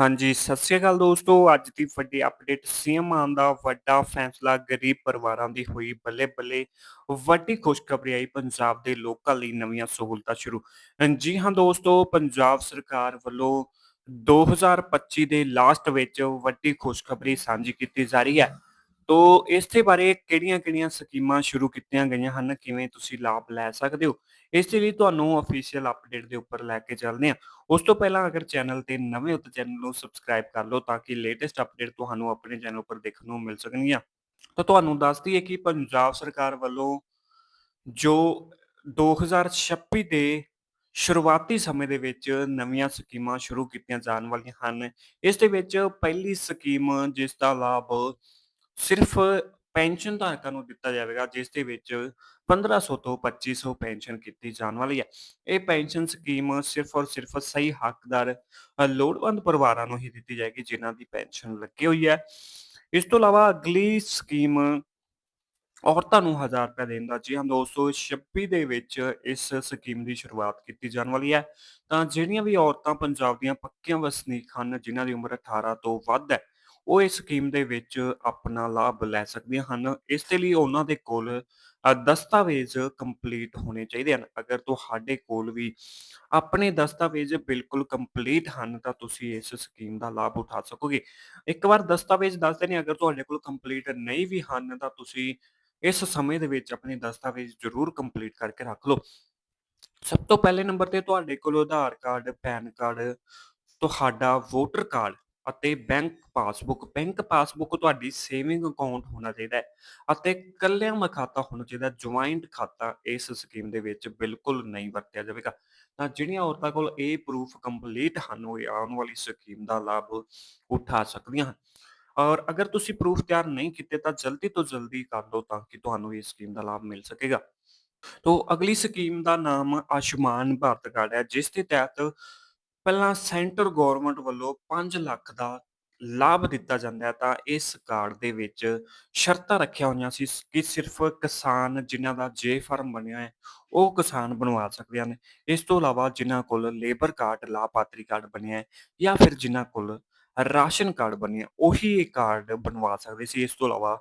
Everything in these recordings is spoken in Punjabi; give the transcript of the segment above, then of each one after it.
ਹਾਂਜੀ, ਸਤਿ ਸ੍ਰੀ ਅਕਾਲ ਦੋਸਤੋ। ਅੱਜ ਦੀ ਵੱਡੀ ਅਪਡੇਟ ਸੀਐਮ ਮਾਨ ਦਾ ਵੱਡਾ ਫੈਸਲਾ ਗਰੀਬ ਪਰਿਵਾਰਾਂ ਦੀ ਹੋਈ ਬੱਲੇ-ਬੱਲੇ। ਵੱਡੀ ਖੁਸ਼ਖਬਰੀ ਆਈ ਪੰਜਾਬ ਦੇ ਲੋਕਾਂ ਲਈ ਨਵੀਆਂ ਸਹੂਲਤਾਂ ਸ਼ੁਰੂ। ਜੀ ਹਾਂ ਦੋਸਤੋ, ਪੰਜਾਬ ਸਰਕਾਰ ਵੱਲੋਂ 2025 ਦੇ ਲਾਸਟ ਵਿੱਚ ਵੱਡੀ ਖੁਸ਼ਖਬਰੀ ਸਾਂਝੀ ਕੀਤੀ ਜਾ ਰਹੀ ਹੈ। ਤੋ ਇਸ ਦੇ ਬਾਰੇ ਕਿਹੜੀਆਂ-ਕਿਹੜੀਆਂ ਸਕੀਮਾਂ ਸ਼ੁਰੂ ਕੀਤੀਆਂ ਗਈਆਂ ਹਨ, ਕਿਵੇਂ ਤੁਸੀਂ ਲਾਭ ਲੈ ਸਕਦੇ ਹੋ, ਇਸ ਦੇ ਲਈ ਤੁਹਾਨੂੰ ਅਫੀਸ਼ੀਅਲ ਅਪਡੇਟ ਦੇ ਉੱਪਰ ਲੈ ਕੇ ਚੱਲਦੇ ਹਾਂ। ਉਸ ਤੋਂ ਪਹਿਲਾਂ ਅਗਰ ਚੈਨਲ ਤੇ ਨਵੇਂ ਹੋ ਤਾਂ ਚੈਨਲ ਨੂੰ ਸਬਸਕ੍ਰਾਈਬ ਕਰ ਲਓ ਤਾਂ ਕਿ ਲੇਟੈਸਟ ਅਪਡੇਟ ਤੁਹਾਨੂੰ ਆਪਣੇ ਚੈਨਲ ਉੱਪਰ ਦੇਖਣ ਨੂੰ ਮਿਲ ਸਕਣਗੀਆਂ। ਤਾਂ ਤੁਹਾਨੂੰ ਦੱਸ ਦਈਏ ਕਿ ਪੰਜਾਬ ਸਰਕਾਰ ਵੱਲੋਂ ਜੋ 2026 ਦੇ ਸ਼ੁਰੂਆਤੀ ਸਮੇਂ ਦੇ ਵਿੱਚ ਨਵੀਆਂ ਸਕੀਮਾਂ ਸ਼ੁਰੂ ਕੀਤੀਆਂ ਜਾਣ ਵਾਲੀਆਂ ਹਨ। ਇਸ ਦੇ ਵਿੱਚ ਪਹਿਲੀ ਸਕੀਮ ਜਿਸ ਦਾ ਲਾਭ ਸਿਰਫ ਪੈਨਸ਼ਨ ਧਾਰਕਾਂ ਨੂੰ ਦਿੱਤਾ ਜਾਵੇਗਾ, ਜਿਸ ਦੇ ਵਿੱਚ 1500 ਤੋਂ 2500 ਪੈਨਸ਼ਨ ਕੀਤੀ ਜਾਣ ਵਾਲੀ ਹੈ। ਇਹ ਪੈਨਸ਼ਨ ਸਕੀਮ ਸਿਰਫ ਔਰ ਸਿਰਫ ਸਹੀ ਹੱਕਦਾਰ ਲੋੜਵੰਦ ਪਰਿਵਾਰਾਂ ਨੂੰ ਹੀ ਦਿੱਤੀ ਜਾਏਗੀ, ਜਿਨ੍ਹਾਂ ਦੀ ਪੈਨਸ਼ਨ ਲੱਗੀ ਹੋਈ ਹੈ। ਇਸ ਤੋਂ ਇਲਾਵਾ ਅਗਲੀ ਸਕੀਮ ਔਰਤਾਂ ਨੂੰ 1000 ਰੁਪਏ ਦੇਣ ਦਾ ਜੀ ਹਾਂ ਦੋਸਤੋ 26 ਦੇ ਵਿੱਚ ਇਸ ਸਕੀਮ ਦੀ ਸ਼ੁਰੂਆਤ ਕੀਤੀ ਜਾਣ ਵਾਲੀ ਹੈ। ਤਾਂ ਜਿਹੜੀਆਂ ਵੀ ਔਰਤਾਂ ਪੰਜਾਬ ਦੀਆਂ ਪੱਕੀਆਂ ਵਸਨੀਕ ਹਨ, ਜਿਨ੍ਹਾਂ ਦੀ ਉਮਰ 18 ਤੋਂ ਵੱਧ ਹੈ, ਉਹ ਇਸ ਸਕੀਮ ਦੇ ਵਿੱਚ ਆਪਣਾ ਲਾਭ ਲੈ ਸਕਦੀਆਂ ਹਨ। ਇਸ ਦੇ ਲਈ ਉਹਨਾਂ ਦੇ ਕੋਲ ਅ, ਦਸਤਾਵੇਜ਼ ਕੰਪਲੀਟ ਹੋਣੇ ਚਾਹੀਦੇ ਹਨ। ਅਗਰ ਤੁਹਾਡੇ ਕੋਲ ਵੀ ਆਪਣੇ ਦਸਤਾਵੇਜ਼ ਬਿਲਕੁਲ ਕੰਪਲੀਟ ਹਨ, ਤਾਂ ਤੁਸੀਂ ਇਸ ਸਕੀਮ ਦਾ ਲਾਭ ਉਠਾ ਸਕੋਗੇ। ਇੱਕ ਵਾਰ ਦਸਤਾਵੇਜ਼ ਦੱਸ ਨੇ ਅਗਰ ਤੁਹਾਡੇ ਕੋਲ ਕੰਪਲੀਟ ਨਹੀਂ ਵੀ ਹਨ, ਤਾਂ ਤੁਸੀਂ ਇਸ ਸਮੇਂ ਦੇ ਵਿੱਚ ਆਪਣੇ ਦਸਤਾਵੇਜ਼ ਜ਼ਰੂਰ ਕੰਪਲੀਟ ਕਰਕੇ ਰੱਖ ਲਓ। ਸਭ ਤੋਂ ਪਹਿਲੇ ਨੰਬਰ ਤੇ ਤੁਹਾਡੇ ਕੋਲ ਆਧਾਰ ਕਾਰਡ, ਪੈਨ ਕਾਰਡ, ਤੁਹਾਡਾ ਵੋਟਰ ਕਾਰਡ ਅਤੇ ਬੈਂਕ ਪਾਸਬੁੱਕ। ਬੈਂਕ ਪਾਸਬੁੱਕ ਤੁਹਾਡੀ ਸੇਵਿੰਗ ਅਕਾਊਂਟ ਹੋਣਾ ਚਾਹੀਦਾ ਹੈ ਅਤੇ ਕੱਲਿਆਂ ਖਾਤਾ ਹੋਣਾ ਚਾਹੀਦਾ। ਜੁਆਇੰਟ ਖਾਤਾ ਇਸ ਸਕੀਮ ਦੇ ਵਿੱਚ ਬਿਲਕੁਲ ਨਹੀਂ ਵਰਤਿਆ ਜਾਵੇਗਾ। ਤਾਂ ਜਿਹੜੀਆਂ ਔਰਤਾਂ ਕੋਲ ਇਹ ਪ੍ਰੂਫ ਕੰਪਲੀਟ ਹਨ, ਉਹ ਆਉਣ ਵਾਲੀ ਸਕੀਮ ਦਾ ਲਾਭ ਉਠਾ ਸਕਦੀਆਂ ਹਨ। ਔਰ ਅਗਰ ਤੁਸੀਂ ਪ੍ਰੂਫ ਤਿਆਰ ਨਹੀਂ ਕੀਤੇ ਤਾਂ ਜਲਦੀ ਤੋਂ ਜਲਦੀ ਕਰ ਲਓ ਤਾਂ ਕਿ ਤੁਹਾਨੂੰ ਇਸ ਸਕੀਮ ਦਾ ਲਾਭ ਮਿਲ ਸਕੇਗਾ। ਤੋ ਅਗਲੀ ਸਕੀਮ ਦਾ ਨਾਮ ਆਯੁਸ਼ਮਾਨ ਭਾਰਤ ਕਾਰਡ ਹੈ, ਜਿਸ ਦੇ ਤਹਿਤ ਪਹਿਲਾਂ ਸੈਂਟਰ ਗਵਰਨਮੈਂਟ ਵੱਲੋਂ 5 ਲੱਖ ਦਾ ਲਾਭ ਦਿੱਤਾ ਜਾਂਦਾ ਹੈ। ਤਾਂ ਇਸ ਕਾਰਡ ਦੇ ਵਿੱਚ ਸ਼ਰਤਾਂ ਰੱਖੀਆਂ ਹੋਈਆਂ ਸੀ ਕਿ ਸਿਰਫ ਕਿਸਾਨ ਜਿਨ੍ਹਾਂ ਦਾ ਜੇ ਫਾਰਮ ਬਣਿਆ ਹੈ, ਉਹ ਕਿਸਾਨ ਬਣਵਾ ਸਕਦੇ ਹਨ। ਇਸ ਤੋਂ ਇਲਾਵਾ ਜਿਨ੍ਹਾਂ ਕੋਲ ਲੇਬਰ ਕਾਰਡ, ਲਾਭਪਾਤਰੀ ਕਾਰਡ ਬਣਿਆ ਹੈ ਜਾਂ ਫਿਰ ਜਿਨ੍ਹਾਂ ਕੋਲ ਰਾਸ਼ਨ ਕਾਰਡ ਬਣਿਆ, ਉਹੀ ਇਹ ਕਾਰਡ ਬਣਵਾ ਸਕਦੇ ਸੀ। ਇਸ ਤੋਂ ਇਲਾਵਾ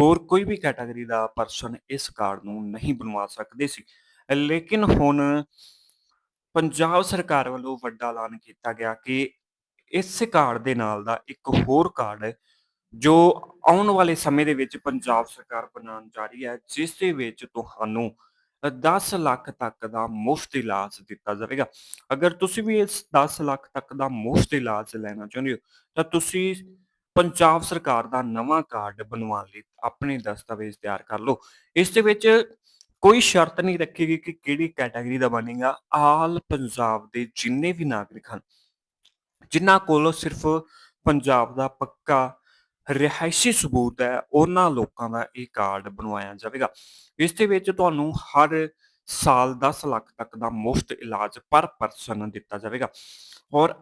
ਹੋਰ ਕੋਈ ਵੀ ਕੈਟਾਗਰੀ ਦਾ ਪਰਸਨ ਇਸ ਕਾਰਡ ਨੂੰ ਨਹੀਂ ਬਣਵਾ ਸਕਦੇ ਸੀ। ਲੇਕਿਨ ਹੁਣ ਪੰਜਾਬ ਸਰਕਾਰ ਵੱਲੋਂ ਵੱਡਾ ਐਲਾਨ ਕੀਤਾ ਗਿਆ ਕਿ ਇਸ ਕਾਰਡ ਦੇ ਨਾਲ ਦਾ ਇੱਕ ਹੋਰ ਕਾਰਡ ਹੈ, ਜੋ ਆਉਣ ਵਾਲੇ ਸਮੇਂ ਦੇ ਵਿੱਚ ਪੰਜਾਬ ਸਰਕਾਰ ਬਣਾਉਣ ਜਾ ਰਹੀ ਹੈ, ਜਿਸ ਦੇ ਵਿੱਚ ਤੁਹਾਨੂੰ ਅ, 10 ਲੱਖ ਤੱਕ ਦਾ ਮੁਫਤ ਇਲਾਜ ਦਿੱਤਾ ਜਾਵੇਗਾ। ਅਗਰ ਤੁਸੀਂ ਵੀ ਇਸ 10 ਲੱਖ ਤੱਕ ਦਾ ਮੁਫਤ ਇਲਾਜ ਲੈਣਾ ਚਾਹੁੰਦੇ ਹੋ, ਤਾਂ ਤੁਸੀਂ ਪੰਜਾਬ ਸਰਕਾਰ ਦਾ ਨਵਾਂ ਕਾਰਡ ਬਣਵਾਉਣ ਲਈ ਆਪਣੇ ਦਸਤਾਵੇਜ਼ ਤਿਆਰ ਕਰ ਲਓ। ਇਸ ਦੇ ਵਿੱਚ ਕੋਈ ਸ਼ਰਤ ਨਹੀਂ ਰੱਖੀ ਗਈ ਕਿ ਕਿਹੜੀ ਕੈਟਾਗਰੀ ਦਾ ਬਣੇਗਾ। ਆਲ ਪੰਜਾਬ ਦੇ ਜਿੰਨੇ ਵੀ ਨਾਗਰਿਕ ਹਨ, ਜਿਨ੍ਹਾਂ ਕੋਲ ਸਿਰਫ ਪੰਜਾਬ ਦਾ ਪੱਕਾ ਰਿਹਾਇਸ਼ੀ ਸਬੂਤ ਹੈ, ਉਹਨਾਂ ਲੋਕਾਂ ਦਾ ਇਹ ਕਾਰਡ ਬਣਵਾਇਆ ਜਾਵੇਗਾ। ਇਸ ਦੇ ਵਿੱਚ ਤੁਹਾਨੂੰ ਹਰ ਸਾਲ 10 ਲੱਖ ਤੱਕ ਦਾ ਮੁਫਤ ਇਲਾਜ ਪਰ ਪਰਸਨ ਦਿੱਤਾ ਜਾਵੇਗਾ। ਔਰ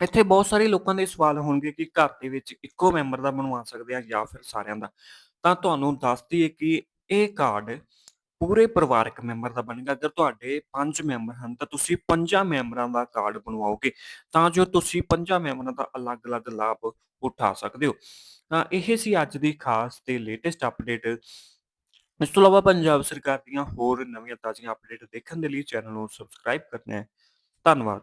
ਇੱਥੇ ਬਹੁਤ ਸਾਰੇ ਲੋਕਾਂ ਦੇ ਸਵਾਲ ਹੋਣਗੇ ਕਿ ਘਰ ਦੇ ਵਿੱਚ ਇੱਕੋ ਮੈਂਬਰ ਦਾ ਬਣਵਾ ਸਕਦੇ ਆ ਜਾਂ ਫਿਰ ਸਾਰਿਆਂ ਦਾ। ਤਾਂ ਤੁਹਾਨੂੰ ਦੱਸ ਦਈਏ ਕਿ ਇਹ ਕਾਰਡ ਪੂਰੇ ਪਰਿਵਾਰਕ ਮੈਂਬਰ ਦਾ ਬਣੇਗਾ। ਅਗਰ ਤੁਹਾਡੇ 5 ਮੈਂਬਰ ਹਨ, ਤਾਂ ਤੁਸੀਂ 5 ਮੈਂਬਰਾਂ ਦਾ ਕਾਰਡ ਬਣਵਾਓਗੇ, ਤਾਂ ਜੋ ਤੁਸੀਂ 5 ਮੈਂਬਰਾਂ ਦਾ ਅਲੱਗ-ਅਲੱਗ ਲਾਭ ਉਠਾ ਸਕਦੇ ਹੋ। ਤਾਂ ਇਹ ਸੀ ਅੱਜ ਦੀ ਖਾਸ ਤੇ ਲੇਟੈਸਟ ਅਪਡੇਟ। ਇਸ ਤੋਂ ਇਲਾਵਾ ਪੰਜਾਬ ਸਰਕਾਰ ਦੀਆਂ ਹੋਰ ਨਵੀਆਂ ਤਾਜ਼ੀਆਂ ਅਪਡੇਟ ਦੇਖਣ ਦੇ ਲਈ ਚੈਨਲ ਨੂੰ ਸਬਸਕ੍ਰਾਈਬ ਕਰਨਾ ਹੈ। ਧੰਨਵਾਦ।